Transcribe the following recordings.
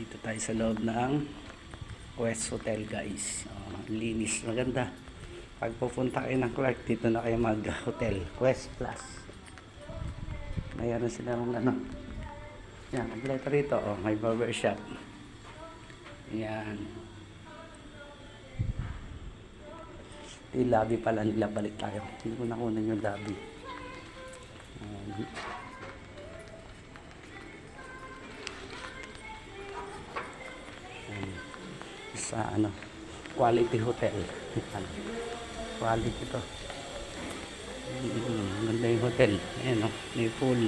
Dito tayo sa loob ng West Hotel guys. Ang linis, maganda. Pag pupunta kayo ng Clark, dito na kayo mag-hotel. West Plus. Mayroon sila ng ano. Yan, kompleto rito. Oh, may barber shop. Yan. Yung lobby pala nila, balik tayo. Hindi ko nakunan yung lobby. Um, sa ano, quality hotel. Ano, quality to. Mm, ganda yung hotel. Ayan o, may pool.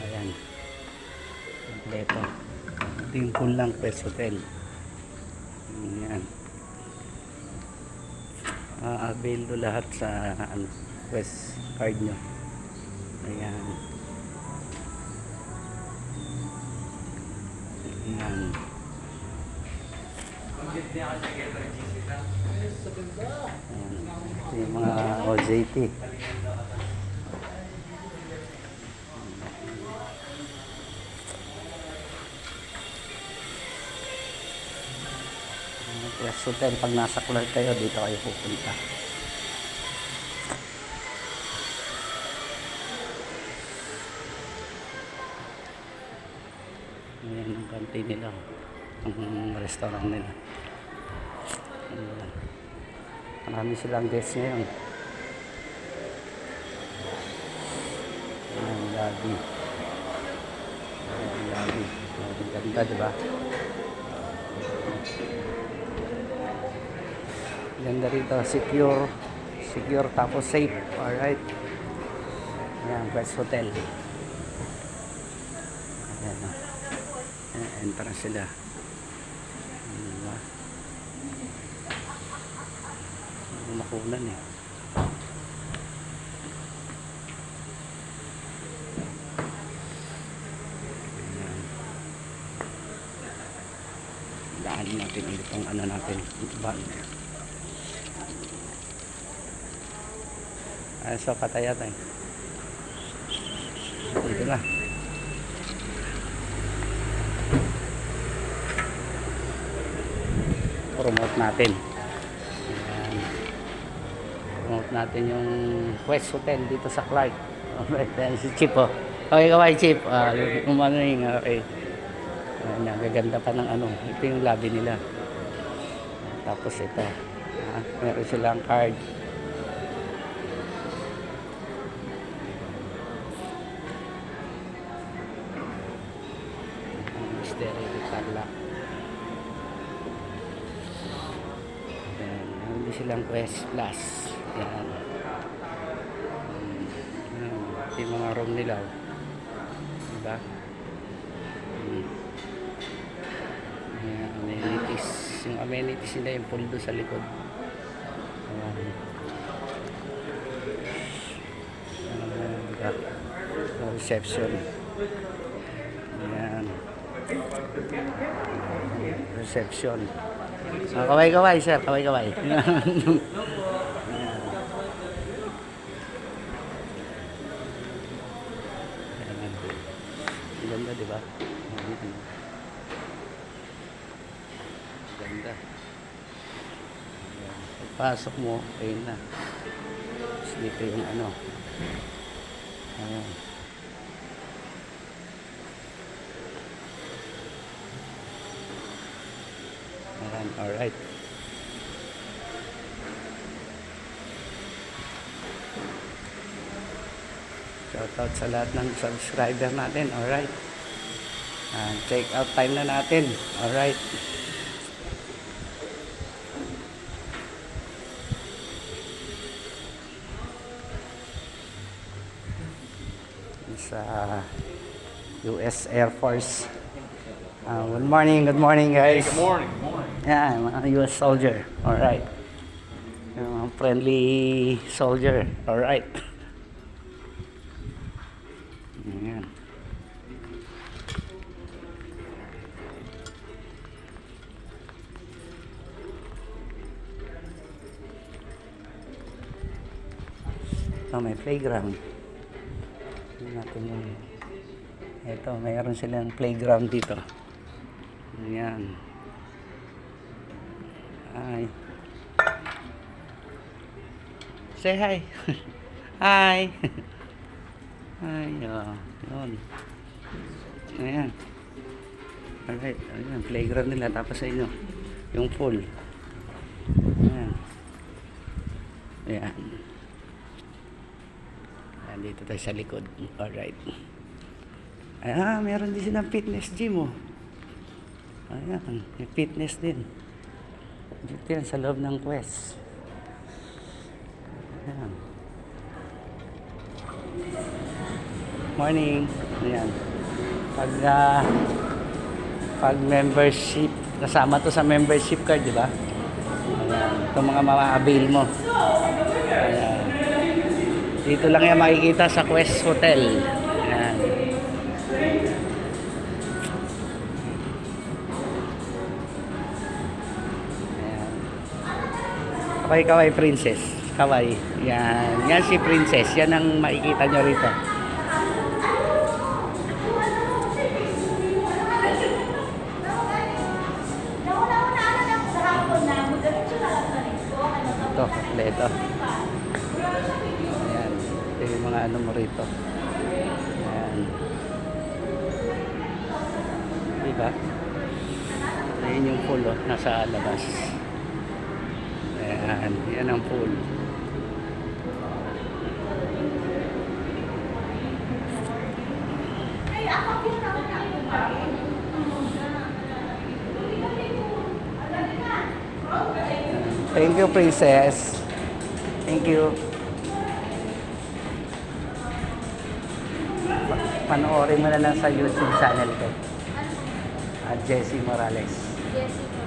Ayan. Kompleto. Ito yung pool ng Quest Hotel. Ayan. Ah, avail to lahat sa ano, Quest card nyo. Ayan. Ayan. Ito yung mga OJT. Quest Hotel, pag nasa Clark kayo, dito kayo pupunta. Ang kantin nila. Ang restaurant nila. Ayan. Marami silang guests ngayon. Ayan, lobby. Ayan, lobby. Ang ganda, di ba? Ganda rito. Secure. Secure tapos safe. Alright. Ayan, West Hotel. Ayan. oh. Ayan, entrance sila. Ayan, diba? Ang makulan eh. Ayan. Daanin natin ulit ang ano natin. Van. Ay, so pataya tayo. Dito na. Promote natin. Ayan. Promote natin yung Quest Hotel dito sa Clark. Alright, ayan si Chip oh. Okay, kaway Chip. Ah, umano yung okay. Ayan, nagaganda pa ng ano. Ito yung lobby nila. Tapos ito. Ah, meron silang card. Silang Quest Plus. Yan. Hmm, yan. Yung mga room nila. oh. Diba? Hmm. Yan, amenities. Yung amenities nila yung pool sa likod. Ayan. Ayan, diba? Yung reception. Ayan. Reception. Ah, kaway-kaway, sir. Kaway-kaway. Ganda, di ba? Ganda. Pagpasok mo, ayun na. Tapos yung ano. Ayan. Ayan, alright. Shoutout sa lahat ng subscriber natin, alright. Uh, check out time na natin, alright. Sa US Air Force. Uh, good morning, good morning guys. Good morning. Morning. Yeah, I'm a US soldier. All right. Uh, friendly soldier. All right. Ayan. Ito may playground. Tingnan natin yung Ito, mayroon silang playground dito. Ayan. Hi. Say hi. hi. Hi. Oh, yun. Ayan. Alright. Ayan, playground nila. Tapos sa inyo, yung pool. Ayan. Ayan. Ayan, dito tayo sa likod. Alright. Ah, meron din silang fitness gym, oh. Ayan, may fitness din. Dito yan, sa loob ng quest. Ayan. Morning. Ayan. Pag, ah, pag membership, kasama to sa membership card, di ba? Itong mga ma-avail mo. Ayan. Dito lang yan makikita sa Quest Hotel. Kaway kaway princess. Kaway. Yan. Yan si princess. Yan ang makikita nyo rito. Ito, kompleto. Ayan. Ito yung mga ano mo rito. Ayan. Diba? Ayan yung pool, oh. Nasa labas. Ayan. Yan ang pool. Thank you, princess. Thank you. Pa- Panoorin mo na lang sa YouTube channel ko. At Jessie Morales. Wait.